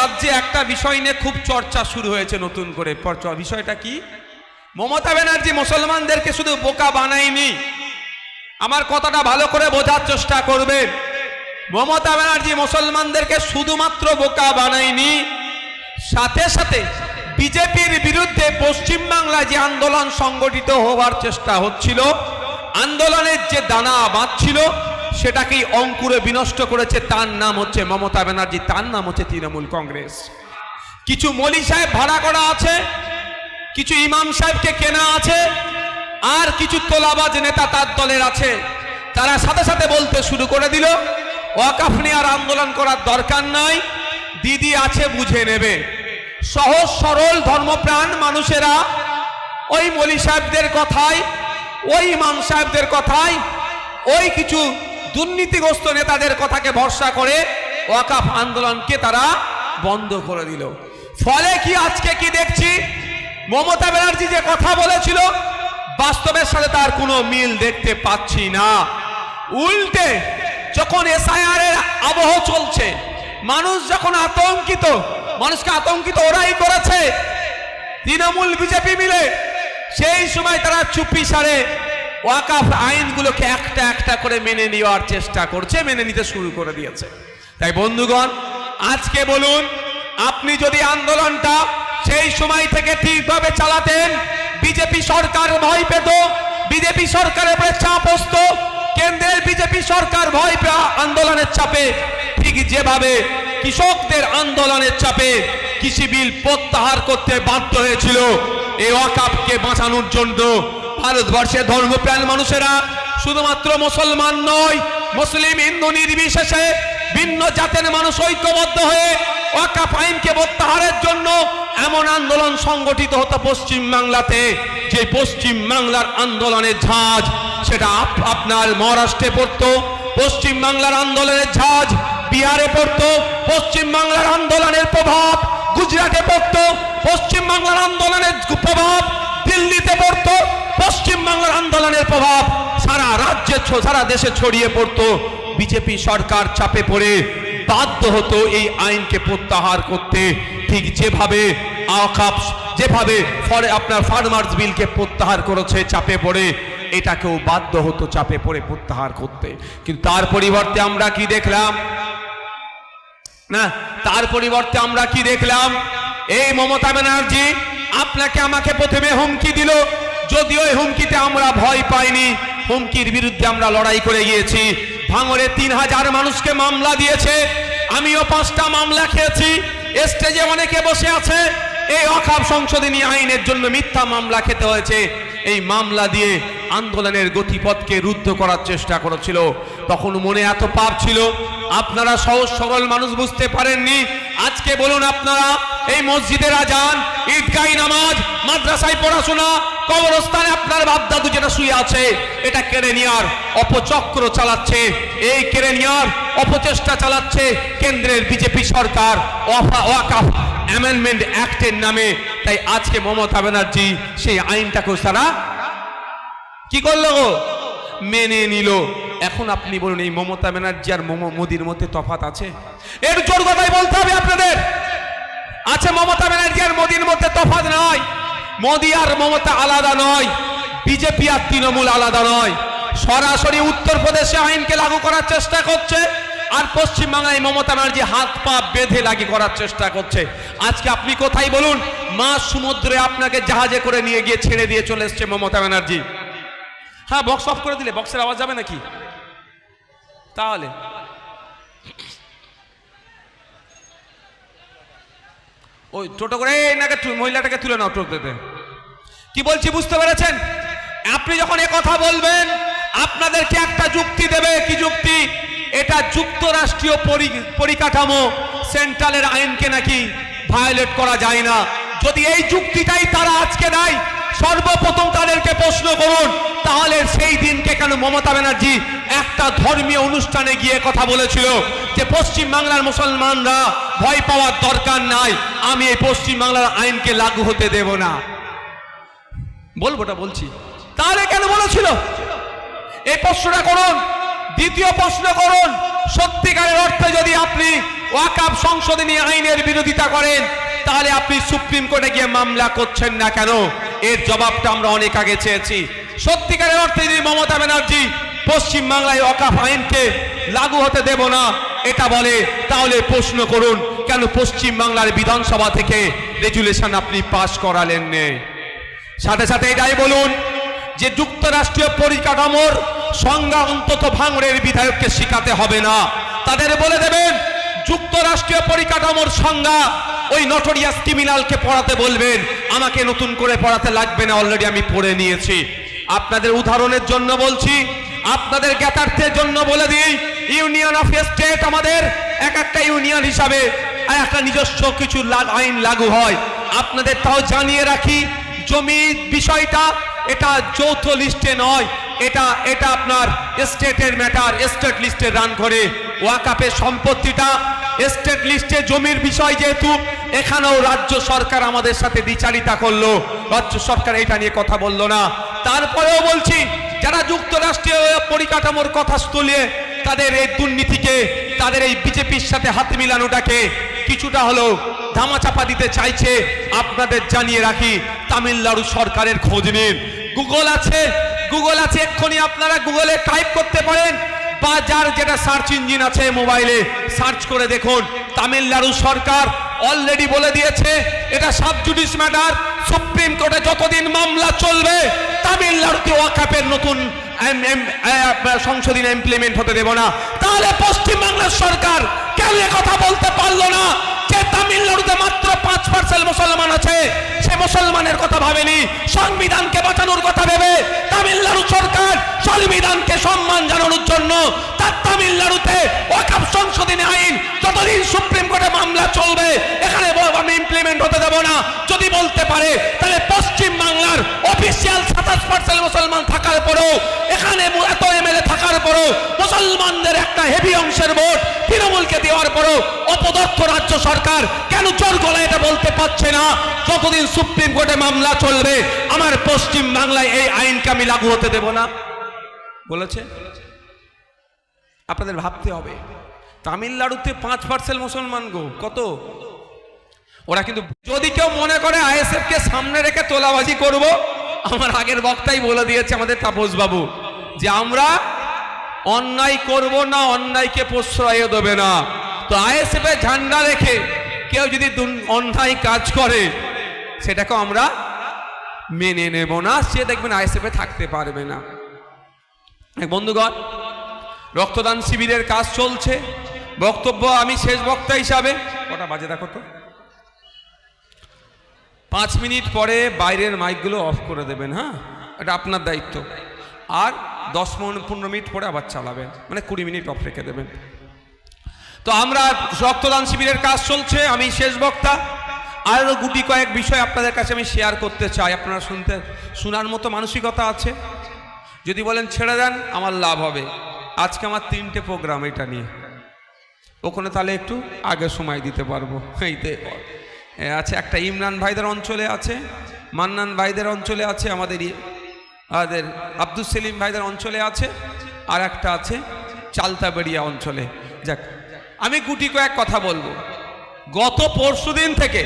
রাজ্যে একটা বিষয় নিয়ে খুব চর্চা শুরু হয়েছে নতুন করে। বিষয়টা কি? মমতা ব্যানার্জি মুসলমানদেরকে শুধু বোকা বানায়নি। আমার কথাটা ভালো করে বোঝার চেষ্টা করবেন। মমতা ব্যানার্জি মুসলমানদেরকে শুধুমাত্র বোকা বানায়নি। সাথে সাথে বিজেপির বিরুদ্ধে পশ্চিমবাংলায় যে আন্দোলন সংগঠিত হওয়ার চেষ্টা হচ্ছিল, আন্দোলনের যে দানা বাঁধছিল সেটাকেই অঙ্কুরে বিনষ্ট করেছে, তার নাম হচ্ছে মমতা ব্যানার্জি, তার নাম হচ্ছে তৃণমূল কংগ্রেস। কিছু মলি সাহেব ভাড়া করা আছে, কিছু ইমাম সাহেবকে কেনা আছে, আর কিছু তোলাবাজ নেতা তার দলের আছে। তারা সাথে সাথে বলতে শুরু করে দিল, ওয়াকাফ নিয়ে আর আন্দোলন করার দরকার নাই, দিদি আছে বুঝে নেবে। সহজ সরল ধর্মপ্রাণ মানুষেরা ওই মলি সাহেবদের কথায়, ওই ইমাম সাহেবদের কথায়, ওই কিছু দুর্নীতিগ্রস্ত নেতাদের কথাকে ভরসা করে ওয়াকাফ আন্দোলনকে তারা বন্ধ করে দিল। ফলে কি আজকে কি দেখছি? মমতা ব্যানার্জি যে কথা বলেছিল, বাস্তবের সাথে তার কোনো মিল দেখতে পাচ্ছি না। উল্টে যখন এসআইআর এর আবহ চলছে, মানুষ যখন আতঙ্কিত, মানুষকে আতঙ্কিত ওরাই করেছে, তৃণমূল বিজেপি মিলে সেই সময় তারা চুপি সারে ওয়াকাফ আইনগুলোকে একটা একটা করে মেনে নেওয়ার চেষ্টা করছে, মেনে নিতে শুরু করে দিয়েছে। তাই বন্ধুগণ, আজকে বলুন, আপনি যদি আন্দোলনটা সেই সময় থেকে ঠিকভাবে চালাতেন, বিজেপি সরকার ভয় পেত, বিজেপি সরকারের উপরে চাপ আসত কেন্দ্রের বিজেপি সরকার ভয় পেয়ে আন্দোলনের চাপে, ঠিক যেভাবে কৃষকদের আন্দোলনের চাপে কৃষি বিল প্রত্যাহার করতে বাধ্য হয়েছিল, এই ওয়াকাপকে বাঁচানোর জন্য ভারতবর্ষের ধর্মপ্রাণ মানুষেরা শুধুমাত্র মুসলমান নয়, মুসলিম, হিন্দু নির্বিশেষে ভিন্ন জাতের মানুষ ঐক্যবদ্ধ হয়ে ওয়াকাফ আইনকে প্রত্যাহারের জন্য এমন আন্দোলন সংগঠিত হতো পশ্চিম বাংলাতে, যে পশ্চিম বাংলার আন্দোলনের ঝাঁজ সেটা আপ- আপনার মহারাষ্ট্রে পড়তো, পশ্চিম বাংলার আন্দোলনের ঝাঁজ বিহারে পড়তো, পশ্চিম বাংলার আন্দোলনের প্রভাব গুজরাটে পড়তো, পশ্চিম বাংলার আন্দোলনের প্রভাব দিল্লিতে পড়তো পশ্চিম বাংলার আন্দোলনের প্রভাব সারা রাজ্যে সারা দেশে ছড়িয়ে পড়তো। বিজেপি সরকার চাপে পড়ে, বাধ্য হতো এই আইনকে প্রত্যাহার করতে। ঠিক যেভাবে যেভাবে ফলে আপনার ফার্মার্স বিলকে প্রত্যাহার করেছে চাপে পড়ে, এটাকেও বাধ্য হতো চাপে পড়ে প্রত্যাহার করতে। কিন্তু তার পরিবর্তে আমরা কি দেখলাম? না, তার পরিবর্তে আমরা কি দেখলাম? এই মমতা ব্যানার্জি, আপনাকে আমাকে প্রথমে হুমকি দিল যদিও এই হুমকিতে আমরা ভয় পাইনি, হুমকির বিরুদ্ধে আমরা লড়াই করে গিয়েছি। ভাঙরে তিন হাজার মানুষকে মামলা দিয়েছে, আমিও পাঁচটা মামলা খেয়েছি। স্টেজে অনেকে বসে আছে, এই অখাপ সংশোধনী আইনের জন্য মিথ্যা মামলা খেতে হয়েছে। এই মামলা দিয়ে আন্দোলনের গতিপথকে রুদ্ধ করার চেষ্টা করেছিল। তখন মনে এত পাপ ছিল, আপনারা সহজ সরল মানুষ বুঝতে পারেননি। আজকে বলুন আপনারা, এই মসজিদের আজান মাদ্রাসায় পড়াশোনা, কবরস্থানে আপনার বাপদাদু যেটা শুয়ে আছে, এটা কেড়ে নেওয়ার অপচক্র চালাচ্ছে। এই কেড়ে নেওয়ার অপচেষ্টা চালাচ্ছে কেন্দ্রের বিজেপি সরকার ওয়াকাফ অ্যামেন্ডমেন্ট অ্যাক্টের নামে। তাই আজকে মমতা ব্যানার্জি সেই আইনটাকেও সারা কি করল মেনে নিল। এখন আপনি বলুন, এই মমতা ব্যানার্জি আর মোমো মোদির মধ্যে তফাত আছে? এর জোর কথাই বলতে হবে আপনাদের। আছে মমতা ব্যানার্জি আর মোদির মধ্যে তফাত নয় মোদি আর মমতা আলাদা নয়, বিজেপি আর তৃণমূল আলাদা নয়। সরাসরি উত্তরপ্রদেশে আইনকে লাগু করার চেষ্টা করছে, আর পশ্চিমবাংলায় মমতা ব্যানার্জি হাত পা বেঁধে লাগি করার চেষ্টা করছে। আজকে আপনি কোথায় বলুন? মা সমুদ্রে আপনাকে জাহাজে করে নিয়ে গিয়ে ছেড়ে দিয়ে চলে এসছে মমতা ব্যানার্জি। হ্যাঁ বক্স অফ করে দিলে বক্সের আওয়াজ যাবে নাকি? তাহলে। ওই টোটো করে, এই নাকে মহিলাটাকে তুলে নাও টোটোতে। কি বলছি বুঝতে পেরেছেন? আপনি যখন কথা বলবেন, আপনাদেরকে একটা যুক্তি দেবে। কি যুক্তি? এটা যুক্তরাষ্ট্রীয় পরি- পরিকাঠামো সেন্ট্রালের আইনকে নাকি ভায়োলেট করা যায় না। যদি এই যুক্তিটাই তারা আজকে দেয়, সর্বপ্রথম তাদেরকে প্রশ্ন করুন, তাহলে সেই দিনকে কেন মমতা ব্যানার্জি একটা ধর্মীয় অনুষ্ঠানে গিয়ে কথা বলেছিল যে পশ্চিম বাংলার মুসলমানরা ভয় পাওয়ার দরকার নাই, আমি এই পশ্চিম বাংলার আইনকে লাগু হতে দেব না। বলবোটা বলছি। তাহলে কেন বলেছিল? এই প্রশ্নটা করুন, দ্বিতীয় প্রশ্ন করুন। সত্যিকারের অর্থে যদি আপনি ওয়াকাব সংশোধনী আইনের বিরোধিতা করেন, তাহলে আপনি সুপ্রিম কোর্টে গিয়ে মামলা করছেন না কেন? এর জবাবটা আমরা অনেক আগে চেয়েছি। সত্যিকারের অর্থে যদি মমতা ব্যানার্জি পশ্চিম বাংলায় ওয়াকাফ আইনকে লাগু হতে দেব না, এটা বলে। তাহলে প্রশ্ন করুন, কেন পশ্চিম বাংলার বিধানসভা থেকে রেজুলেশন আপনি পাশ করালেন নে? সাথে সাথে এটাই বলুন যে যুক্তরাষ্ট্রীয় পরিকাঠামোর সংজ্ঞা অন্তত ভাঙড়ের বিধায়ককে শিখাতে হবে না। তাদের বলে দেবেন, যুক্তরাষ্ট্রীয় পরিকাঠামোর সংজ্ঞা ওই নটোরিয়াস ক্রিমিনালকে পড়াতে বলবেন। আমাকে নতুন করে পড়াতে লাগবে না অলরেডি আমি পড়ে নিয়েছি। আপনাদের উদাহরণের জন্য বলছি, আপনাদের জ্ঞাতার্থের জন্য বলে দিই, ইউনিয়ন অফ স্টেট আমাদের এক একটা ইউনিয়ন হিসাবে একটা নিজস্ব কিছু আইন লাগু হয়। আপনাদের তাও জানিয়ে রাখি জমি বিষয়টা এটা যৌথ লিস্টে নয়, এটা এটা আপনার স্টেটের ম্যাটার, স্টেট লিস্টে রান করে ওয়াকাপের সম্পত্তিটা, স্টেট লিস্টে জমির বিষয় যেহেতু, এখানেও রাজ্য সরকার আমাদের সাথে দ্বিচারিতা করল। রাজ্য সরকার এটা নিয়ে কথা বলল না। তারপরেও বলছি, যারা যুক্তরাষ্ট্রীয় পরিকাঠামোর কথা তুলে তাদের এই দুর্নীতিকে, তাদের এই বিজেপির সাথে হাত মিলানোটাকে কিছুটা হলেও ধামাচাপা দিতে চাইছে, আপনাদের জানিয়ে রাখি, তামিলনাড়ু সরকারের খোঁজ নিন। গুগল আছে গুগল আছে, এক্ষুনি আপনারা গুগলে টাইপ করতে পারেন। বা যার যেটা সার্চ ইঞ্জিন আছে মোবাইলে সার্চ করে দেখুন, তামিলনাড়ু সরকার অলরেডি বলে দিয়েছে, এটা সাব জুডিস ম্যাটার সুপ্রিম কোর্টে যতদিন মামলা চলবে, তামিলনাড়ুতে ওয়াকাপের নতুন সংশোধনী ইমপ্লিমেন্ট হতে দেব না। তাহলে পশ্চিমবাংলার সরকার কেন কথা বলতে পারল না? যে তামিলনাড়ুতে মাত্র পাঁচ পার্সেন্ট মুসলমান আছে। সে মুসলমানের কথা ভাবেনি। সংবিধানকে বাঁচানোর কথা ভেবে তামিলনাড়ু সরকার সংবিধানকে সম্মান জানানোর জন্য তার তামিলনাড়ুতে ওয়াকাপ সংশোধনী আইন যতদিন সুপ্রিম কোর্টে মামলা চলবে, এখানে আমি ইমপ্লিমেন্ট হতে দেব না। যদি বলতে পারে, তাহলে পশ্চিম বাংলার অফিসিয়াল সাতাশ পার্সেন্ট মুসলমান থাকার পরেও এখানে এত থাকার পরেও মুসলমানদের একটা হেভি অংশের ভোট তৃণমূলকে দেওয়ার পরেও অপদস্থ রাজ্য সরকার কেন জোর গলায় এটা বলতে পারছে না? যতদিন সুপ্রিম কোর্টে মামলা চলবে, আমার পশ্চিম বাংলায় এই আইনকে আমি লাগু হতে দেব না। বলেছে? আপনাদের ভাবতে হবে। তামিলনাড়ুতে পাঁচ পার্সেন্ট মুসলমান গো, কত? ওরা কিন্তু যদি কেউ মনে করে আইএসএফ কে সামনে রেখে তোলাবাজি করব, আমার আগের বক্তাই বলে দিয়েছে আমাদের তাপস বাবু যে আমরা অন্যায় করব না, অন্যায়কে প্রশ্রয় দেবে না। তো আইএসএফ এর ঝান্ডা রেখে কেউ যদি অন্যায় কাজ করে, সেটাকে আমরা মেনে নেব না। সে দেখবেন আইএসএফ থাকতে পারবে না। বন্ধুগণ, রক্তদান শিবিরের কাজ চলছে। বক্তব্য আমি শেষ বক্তা হিসাবে, কটা বাজে দেখো তো? পাঁচ মিনিট পরে বাইরের মাইকগুলো অফ করে দেবেন হ্যাঁ? এটা আপনার দায়িত্ব। আর দশ মিনিট পনেরো মিনিট পরে আবার চালাবেন। মানে কুড়ি মিনিট অফ রেখে দেবেন। তো আমরা রক্তদান শিবিরের কাজ চলছে, আমি শেষ বক্তা। আরও গুটি কয়েক বিষয় আপনাদের কাছে আমি শেয়ার করতে চাই। আপনারা শুনতে, শোনার মতো মানসিকতা আছে? যদি বলেন ছেড়ে দেন, আমার লাভ হবে। আজকে আমার তিনটে প্রোগ্রাম এটা নিয়ে। ওখানে তাহলে একটু আগে সময় দিতে পারব। এইতে আছে একটা ইমরান ভাইদের অঞ্চলে আছে, মান্নান ভাইদের অঞ্চলে আছে, আমাদের আমাদের আব্দুল সেলিম ভাইদের অঞ্চলে আছে, আর একটা আছে চালতাবেড়িয়া অঞ্চলে। যাক, আমি গুটি কয়েক কথা বলব। গত পরশু দিন থেকে